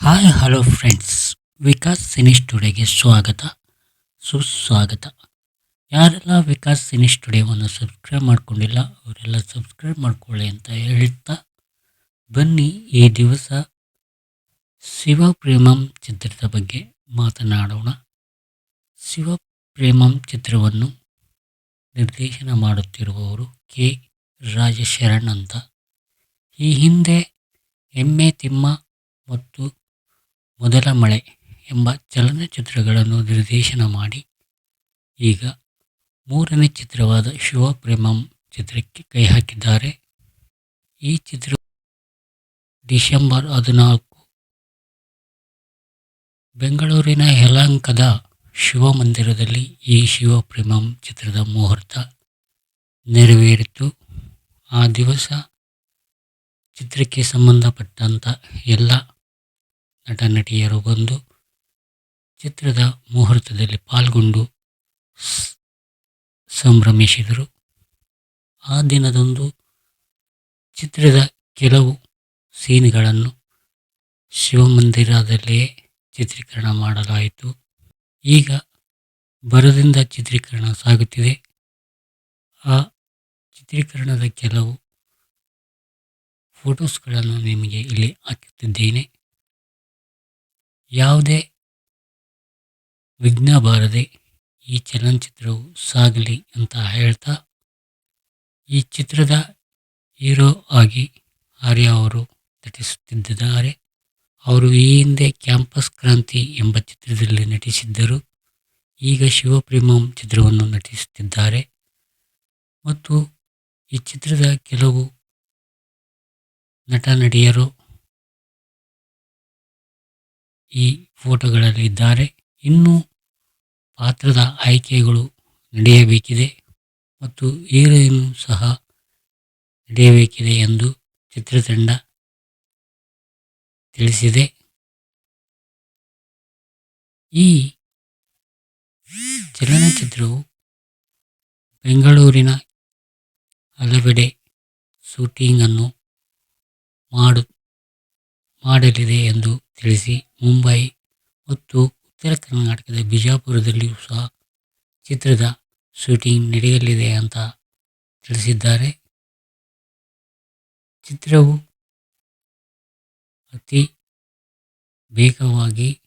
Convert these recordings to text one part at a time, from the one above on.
Hi hello friends Vikas cine ಸ್ಟುಡಿಯೋಗೆ ಸ್ವಾಗತ, ಸುಸ್ವಾಗತ. ಯಾರೆಲ್ಲ ವಿಕಾಸ್ ಸಿನಿ ಸ್ಟುಡಿಯೋವನ್ನು ಸಬ್ಸ್ಕ್ರೈಬ್ ಮಾಡ್ಕೊಂಡಿಲ್ಲ, ಅವರೆಲ್ಲ ಸಬ್ಸ್ಕ್ರೈಬ್ ಮಾಡ್ಕೊಳ್ಳಿ ಅಂತ ಹೇಳ್ತಾ ಬನ್ನಿ ಈ ದಿವಸ ಶಿವ ಪ್ರೇಮಂ ಚಿತ್ರದ ಬಗ್ಗೆ ಮಾತನಾಡೋಣ. ಶಿವ ಪ್ರೇಮಂ ಚಿತ್ರವನ್ನು ನಿರ್ದೇಶನ ಮಾಡುತ್ತಿರುವವರು ಕೆ. ರಾಜಶರಣ್ ಅಂತ. ಈ ಹಿಂದೆ ಎಮ್ಮೆ ತಿಮ್ಮ ಮತ್ತು ಮೊದಲ ಮಳೆ ಎಂಬ ಚಲನಚಿತ್ರಗಳನ್ನು ನಿರ್ದೇಶನ ಮಾಡಿ. ಈಗ ಮೂರನೇ ಚಿತ್ರವಾದ ಶಿವಪ್ರೇಮಂ ಚಿತ್ರಕ್ಕೆ ಕೈ ಹಾಕಿದ್ದಾರೆ. ಈ ಚಿತ್ರ ಡಿಸೆಂಬರ್ ಹದಿನಾಲ್ಕು ಬೆಂಗಳೂರಿನ ಯಲಹಂಕದ ಶಿವಮಂದಿರದಲ್ಲಿ ಈ ಶಿವಪ್ರೇಮಂ ಚಿತ್ರದ ಮುಹೂರ್ತ ನೆರವೇರಿತು. ಆ ದಿವಸ ಚಿತ್ರಕ್ಕೆ ಸಂಬಂಧಪಟ್ಟಂಥ ಎಲ್ಲ ನಟ ನಟಿಯರು ಬಂದು ಚಿತ್ರದ ಮುಹೂರ್ತದಲ್ಲಿ ಪಾಲ್ಗೊಂಡು ಸಂಭ್ರಮಿಸಿದರು. ಆ ದಿನದಂದು ಚಿತ್ರದ ಕೆಲವು ಸೀನ್ಗಳನ್ನು ಶಿವಮಂದಿರದಲ್ಲಿಯೇ ಚಿತ್ರೀಕರಣ ಮಾಡಲಾಯಿತು. ಈಗ ಬರದಿಂದ ಚಿತ್ರೀಕರಣ ಸಾಗುತ್ತಿದೆ. ಆ ಚಿತ್ರೀಕರಣದ ಕೆಲವು ಫೋಟೋಸ್ಗಳನ್ನು ನಿಮಗೆ ಇಲ್ಲಿ ಹಾಕುತ್ತಿದ್ದೇನೆ. ಯಾವುದೇ ವಿಘ್ನ ಬಾರದೆ ಈ ಚಲನಚಿತ್ರವು ಸಾಗಲಿ ಅಂತ ಹೇಳ್ತಾ, ಈ ಚಿತ್ರದ ಹೀರೋ ಆಗಿ ಆರ್ಯ ಅವರು ನಟಿಸುತ್ತಿದ್ದಾರೆ. ಅವರು ಈ ಹಿಂದೆ ಕ್ಯಾಂಪಸ್ ಕ್ರಾಂತಿ ಎಂಬ ಚಿತ್ರದಲ್ಲಿ ನಟಿಸಿದ್ದರು. ಈಗ ಶಿವಪ್ರೇಮಂ ಚಿತ್ರವನ್ನು ನಟಿಸುತ್ತಿದ್ದಾರೆ. ಮತ್ತು ಈ ಚಿತ್ರದ ಕೆಲವು ನಟ ನಟಿಯರು ಈ ಫೋಟೋಗಳಲ್ಲಿ ಇದ್ದಾರೆ. ಇನ್ನು ಪಾತ್ರದ ಆಯ್ಕೆಗಳು ನಡೆಯಬೇಕಿದೆ ಮತ್ತು ಹೀರೋಯಿನ್ ಸಹ ನಡೆಯಬೇಕಿದೆ ಎಂದು ಚಿತ್ರತಂಡ ತಿಳಿಸಿದೆ. ಈ ಚಲನಚಿತ್ರವು ಬೆಂಗಳೂರಿನ ಹಲವೆಡೆ ಶೂಟಿಂಗನ್ನು ಮಾಡು, ಮಾಡಲಿದೆ ಎಂದು ತಿಳಿಸಿ ಮುಂಬೈ ಮತ್ತು ಉತ್ತರ ಕರ್ನಾಟಕದ ಬಿಜಾಪುರದಲ್ಲಿಯೂ ಸಹ ಚಿತ್ರದ ಶೂಟಿಂಗ್ ನಡೆಯಲಿದೆ ಅಂತ ತಿಳಿಸಿದ್ದಾರೆ. ಚಿತ್ರವು ಅತಿ ವೇಗವಾಗಿ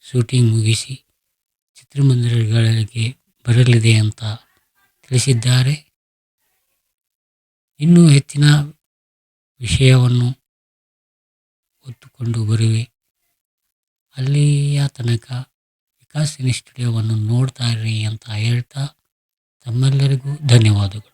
ಶೂಟಿಂಗ್ ಮುಗಿಸಿ ಚಿತ್ರಮಂದಿರಗಳಿಗೆ ಬರಲಿದೆ ಅಂತ ತಿಳಿಸಿದ್ದಾರೆ. ಇನ್ನೂ ಹೆಚ್ಚಿನ ವಿಷಯವನ್ನು ಹೊತ್ತುಕೊಂಡು ಬರುವೆ. ಅಲ್ಲಿಯ ತನಕ ವಿಕಾಸಿನಿ ಸ್ಟುಡಿಯೋವನ್ನು ನೋಡ್ತಾ ಇರಿ ಅಂತ ಹೇಳ್ತಾ ತಮ್ಮೆಲ್ಲರಿಗೂ ಧನ್ಯವಾದಗಳು.